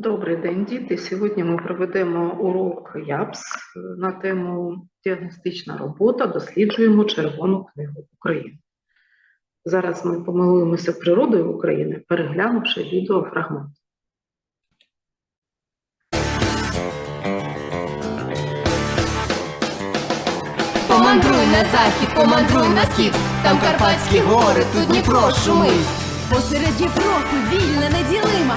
Добрий день, діти. Сьогодні ми проведемо урок ЯПС на тему діагностична робота. Досліджуємо Червону книгу України. Зараз ми помилуємося природою України, переглянувши відеофрагмент. Помандруй на захід, помандруй на схід, там Карпатські гори, тут Дніпро шумить. Посеред Європи вільна, неділима,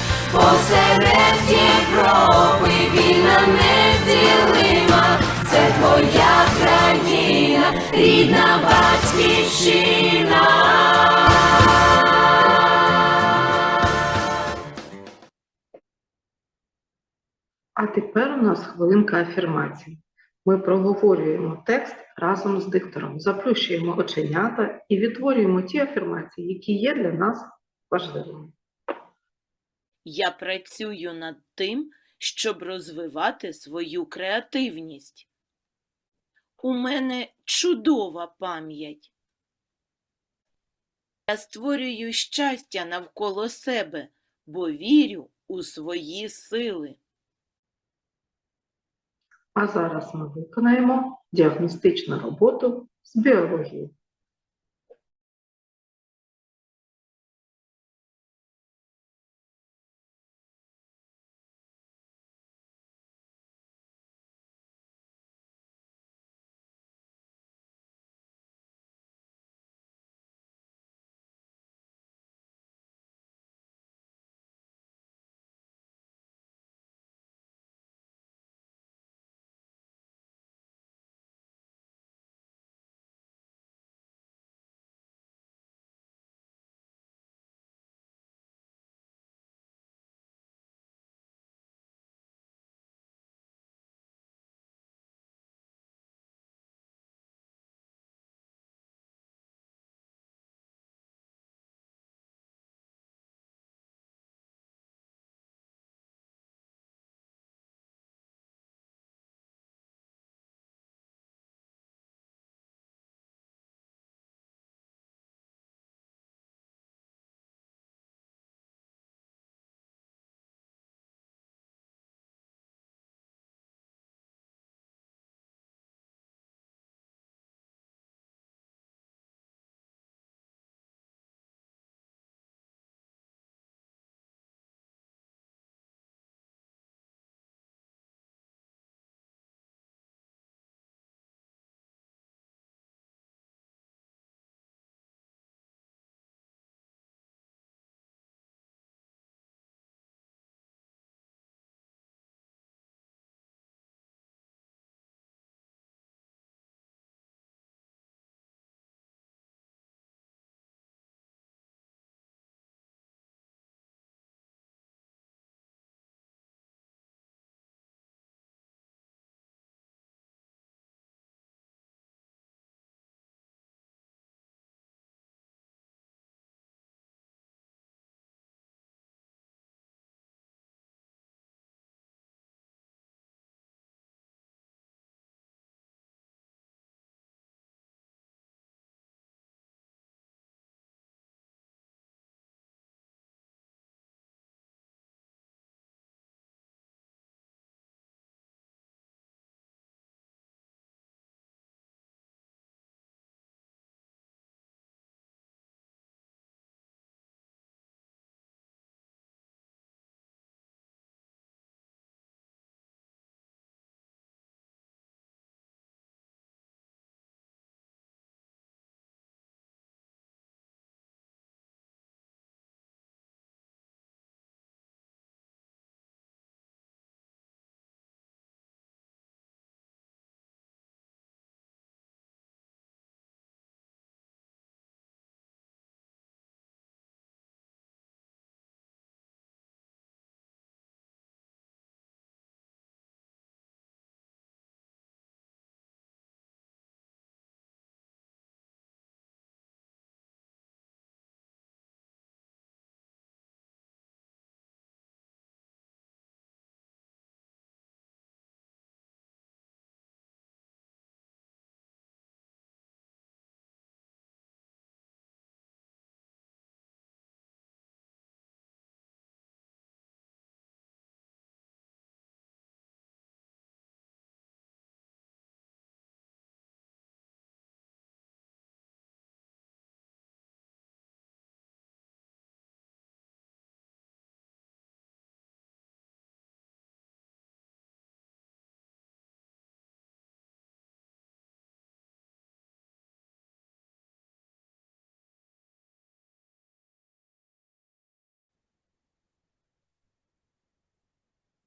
Посеред Європи вільна неділима, це твоя країна, рідна батьківщина. А тепер у нас хвилинка афірмації. Ми проговорюємо текст разом з диктором, заплющуємо оченята і відтворюємо ті афірмації, які є для нас важливими. Я працюю над тим, щоб розвивати свою креативність. У мене чудова пам'ять. Я створюю щастя навколо себе, бо вірю у свої сили. А зараз ми виконаємо діагностичну роботу з біології.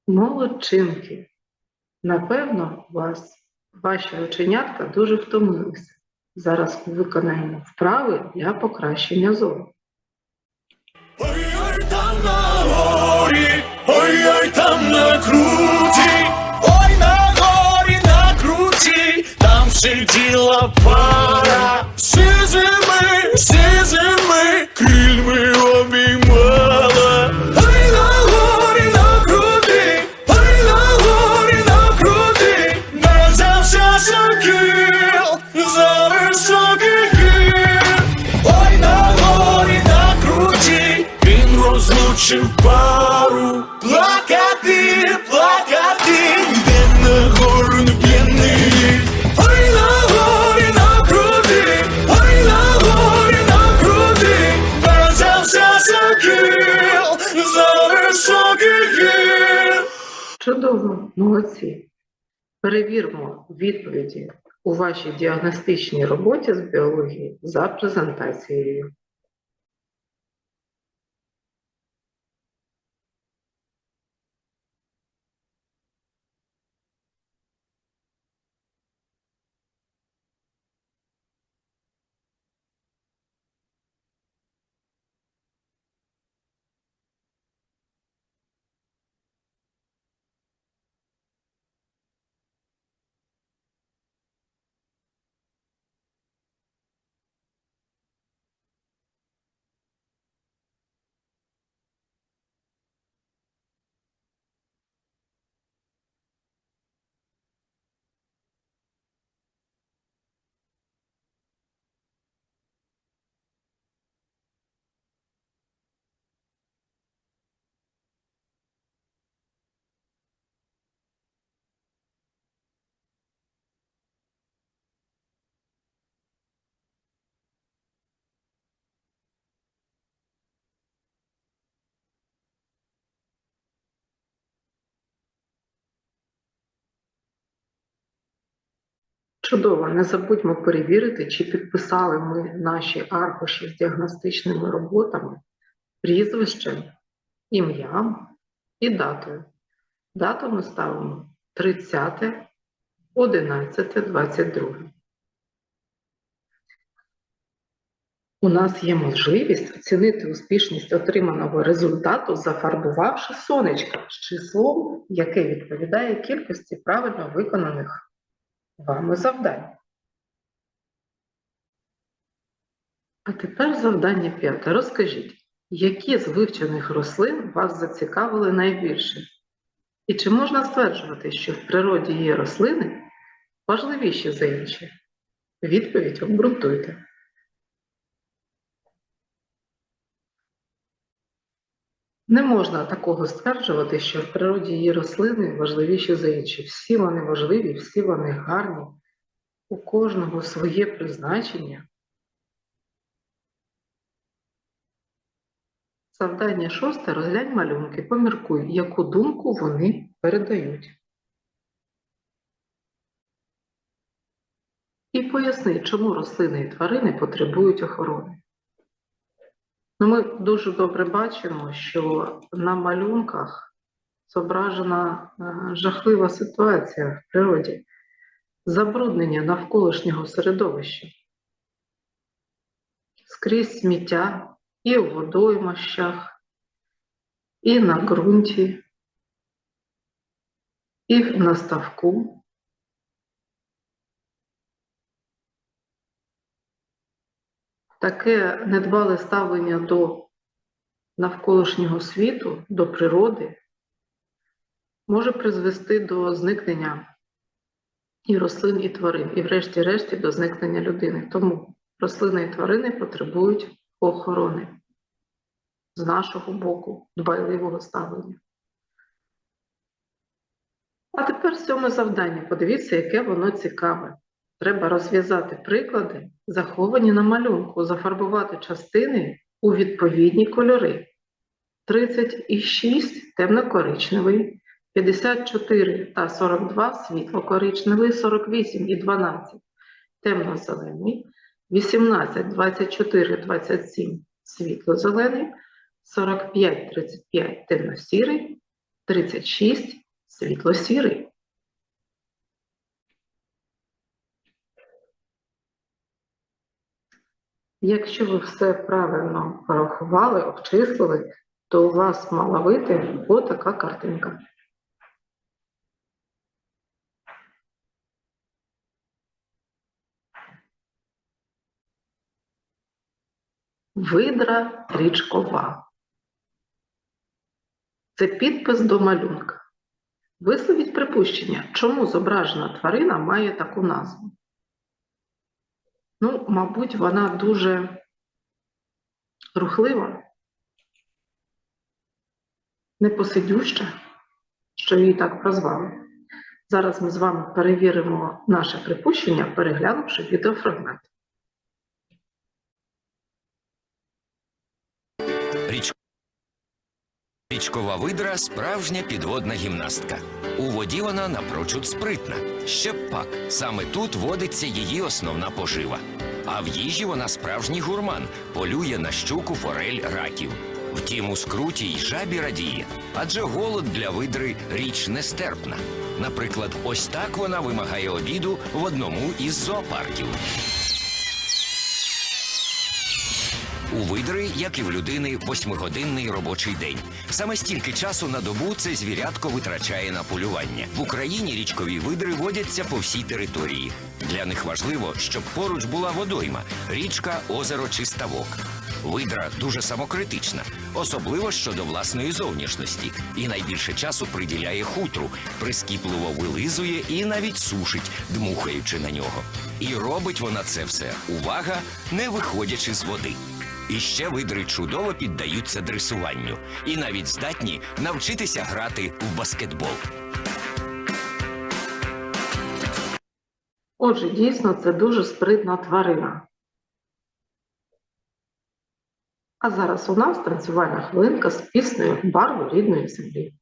Молодчинки. Напевно, вас, ваші оченятка дуже втомилися. Зараз виконаємо вправи для покращення зору. Ой-ой там на горі, ой-ой там на круті, ой на горі на круті, там сиділа пара, сизими, сизими, за високий гір. Ой на горі на круті, він розлучив пару. Плакати, плакати, де на гору не п'яний. Ой на горі на круті, ой на горі на круті, взявся сокіл за високий гір. Чудово, молодці. Перевірмо відповіді у вашій діагностичній роботі з біології за презентацією. Чудово, не забудьмо перевірити, чи підписали ми наші аркуші з діагностичними роботами прізвищем, ім'ям і датою. Дату ми ставимо 30 11 22. У нас є можливість оцінити успішність отриманого результату, зафарбувавши сонечка з числом, яке відповідає кількості правильно виконаних вами завдань. А тепер завдання п'яте. Розкажіть, які з вивчених рослин вас зацікавили найбільше? І чи можна стверджувати, що в природі є рослини важливіші за інші? Відповідь обґрунтуйте. Не можна такого стверджувати, що в природі є рослини важливіші за інші. Всі вони важливі, всі вони гарні, у кожного своє призначення. Завдання шосте розглянь малюнки, поміркуй, яку думку вони передають. І поясни, чому рослини і тварини потребують охорони. Ну, ми дуже добре бачимо, що на малюнках зображена е, жахлива ситуація в природі, забруднення навколишнього середовища. Скрізь сміття і у водоймощах, і на ґрунті, і на ставку. Таке недбале ставлення до навколишнього світу, до природи, може призвести до зникнення і рослин, і тварин, і врешті-решті до зникнення людини. Тому рослини і тварини потребують охорони з нашого боку, дбайливого ставлення. А тепер сьоме завдання. Подивіться, яке воно цікаве. Треба розв'язати приклади, заховані на малюнку, зафарбувати частини у відповідні кольори. 36 темно-коричневий, 54 та 42 світло-коричневий, 48 і 12 темно-зелений, 18, 24, 27 світло-зелений, 45, 35 темно-сірий, 36 світло-сірий. Якщо ви все правильно порахували, обчислили, то у вас мала вийти отака картинка. Видра річкова. Це підпис до малюнка. Висловіть припущення, чому зображена тварина має таку назву. Ну, мабуть, вона дуже рухлива, непосидюща, що її так прозвали. Зараз ми з вами перевіримо наше припущення, переглянувши відеофрагмент. Річкова видра справжня підводна гімнастка. У воді вона напрочуд спритна. Ще б пак, саме тут водиться її основна пожива. А в їжі вона справжній гурман, полює на щуку, форель, раків. Втім, у скруті й жабі радіє, адже голод для видри річ нестерпна. Наприклад, ось так вона вимагає обіду в одному із зоопарків. У видри, як і в людини, восьмигодинний робочий день. Саме стільки часу на добу це звірятко витрачає на полювання. В Україні річкові видри водяться по всій території. Для них важливо, щоб поруч була водойма, річка, озеро чи ставок. Видра дуже самокритична, особливо щодо власної зовнішності, і найбільше часу приділяє хутру, прискіпливо вилизує і навіть сушить, дмухаючи на нього. І робить вона це все увага, не виходячи з води. І ще видри чудово піддаються дресуванню і навіть здатні навчитися грати в баскетбол. Отже, дійсно, це дуже спритна тварина. А зараз у нас танцювальна хвилинка з піснею барву рідної землі.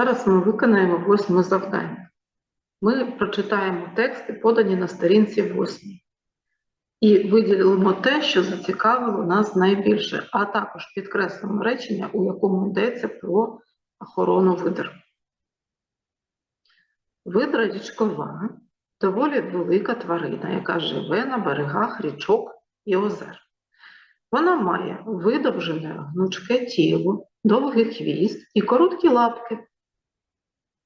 Зараз ми виконаємо восьме завдання. Ми прочитаємо тексти, подані на сторінці восьмій, і виділимо те, що зацікавило нас найбільше, а також підкреслимо речення, у якому йдеться про охорону видр. Видра річкова доволі велика тварина, яка живе на берегах річок і озер. Вона має видовжене гнучке тіло, довгий хвіст і короткі лапки.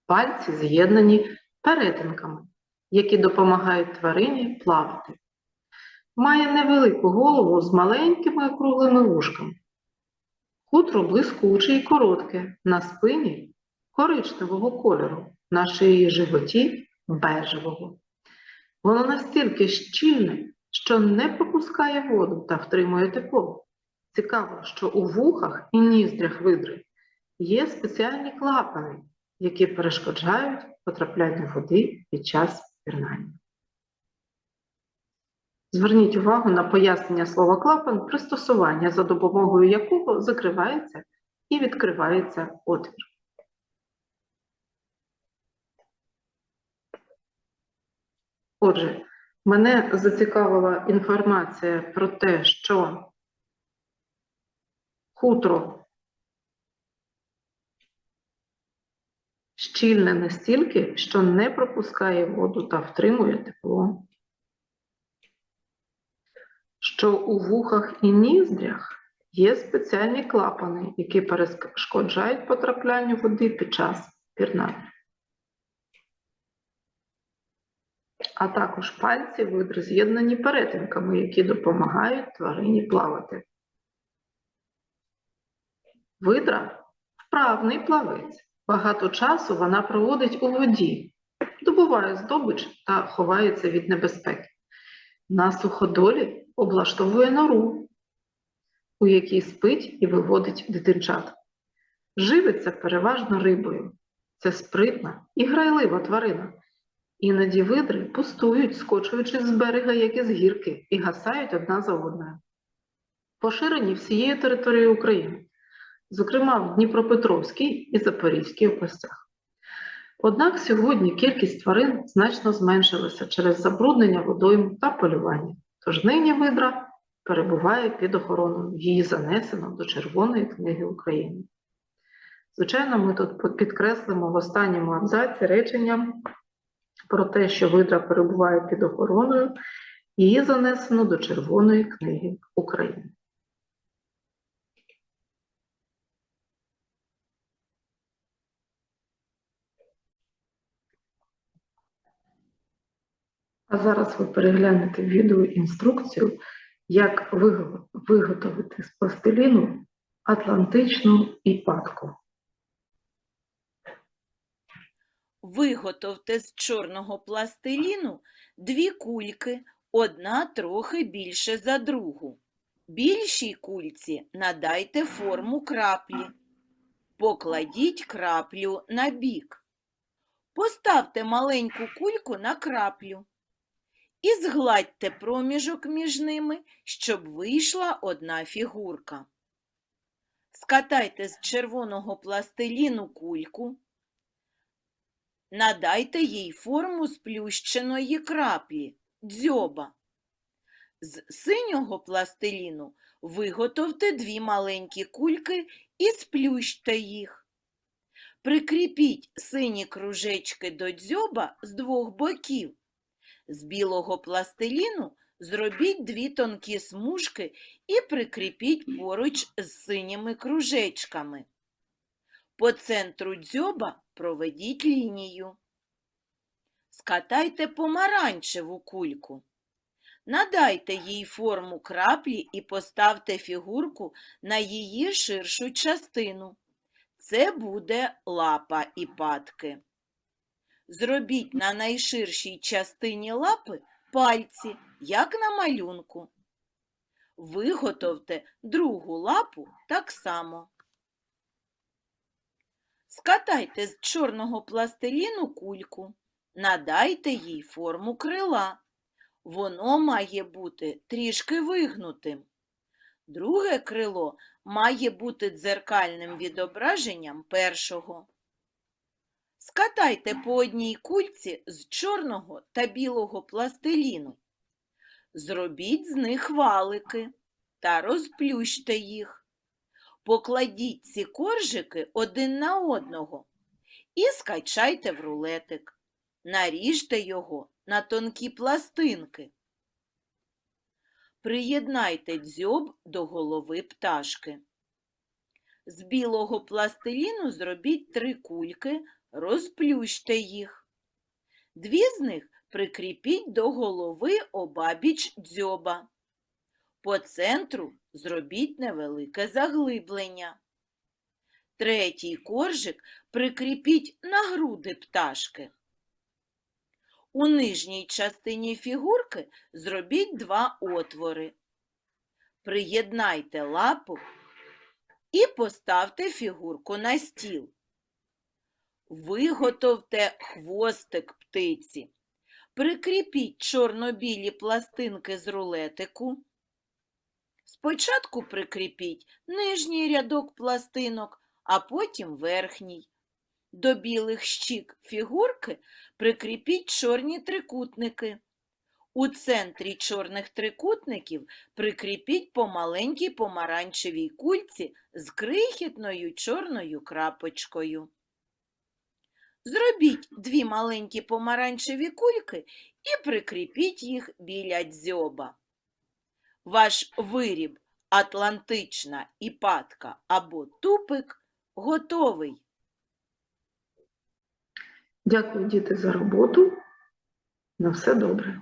Пальці з'єднані перетинками, які допомагають тварині плавати. Має невелику голову з маленькими округлими вушками. Хутро блискуче і коротке, на спині коричневого кольору, на шиї животі бежевого. Воно настільки щільне, що не пропускає воду та втримує тепло. Цікаво, що у вухах і ніздрях видри є спеціальні клапани, які перешкоджають потраплянню води під час пірнання. Зверніть увагу на пояснення слова клапан, пристосування, за допомогою якого закривається і відкривається отвір. Отже, мене зацікавила інформація про те, що хутро щільне настільки, що не пропускає воду та втримує тепло. Що у вухах і ніздрях є спеціальні клапани, які перешкоджають потраплянню води під час пірнання. А також пальці видр з'єднані перетинками, які допомагають тварині плавати. Видра вправний плавець. Багато часу вона проводить у воді, добуває здобич та ховається від небезпеки. На суходолі облаштовує нору, у якій спить і виводить дитинчат. Живиться переважно рибою. Це спритна і грайлива тварина. Іноді видри пустують, скочуючи з берега, як із гірки, і гасають одна за одною. Поширені всією територією України, зокрема в Дніпропетровській і Запорізькій областях. Однак сьогодні кількість тварин значно зменшилася через забруднення водойм та полювання, тож нині видра перебуває під охороною, її занесено до Червоної книги України. Звичайно, ми тут підкреслимо в останньому абзаці речення про те, що видра перебуває під охороною, її занесено до Червоної книги України. А зараз ви переглянете відеоінструкцію, як виготовити з пластиліну атлантичну іпатку. Виготовте з чорного пластиліну дві кульки, одна трохи більше за другу. Більшій кульці надайте форму краплі. Покладіть краплю на бік. Поставте маленьку кульку на краплю і згладьте проміжок між ними, щоб вийшла одна фігурка. Скатайте з червоного пластиліну кульку, Надайте їй форму сплющеної краплі, дзьоба. З синього пластиліну виготовте дві маленькі кульки і сплющте їх. Прикріпіть сині кружечки до дзьоба з двох боків. З білого пластиліну зробіть дві тонкі смужки і прикріпіть поруч з синіми кружечками. По центру дзьоба проведіть лінію. Скатайте помаранчеву кульку. Надайте їй форму краплі і поставте фігурку на її ширшу частину. Це буде лапа і патки. Зробіть на найширшій частині лапи пальці, як на малюнку. Виготовте другу лапу так само. Скатайте з чорного пластиліну кульку, надайте їй форму крила. Воно має бути трішки вигнутим. Друге крило має бути дзеркальним відображенням першого. Скатайте по одній кульці з чорного та білого пластиліну. Зробіть з них валики та розплющте їх. Покладіть ці коржики один на одного і скачайте в рулетик. Наріжте його на тонкі пластинки. Приєднайте дзьоб до голови пташки. З білого пластиліну зробіть три кульки, розплющте їх. Дві з них прикріпіть до голови обабіч дзьоба. По центру зробіть невелике заглиблення. Третій коржик прикріпіть на груди пташки. У нижній частині фігурки зробіть два отвори. Приєднайте лапу і поставте фігурку на стіл. Виготовте хвостик птиці. Прикріпіть чорно-білі пластинки з рулетику. Спочатку прикріпіть нижній рядок пластинок, а потім верхній. До білих щік фігурки прикріпіть чорні трикутники. У центрі чорних трикутників прикріпіть по маленькій помаранчевій кульці з крихітною чорною крапочкою. Зробіть дві маленькі помаранчеві кульки і прикріпіть їх біля дзьоба. Ваш виріб атлантична іпатка або тупик готовий. Дякую, діти, за роботу. На все добре.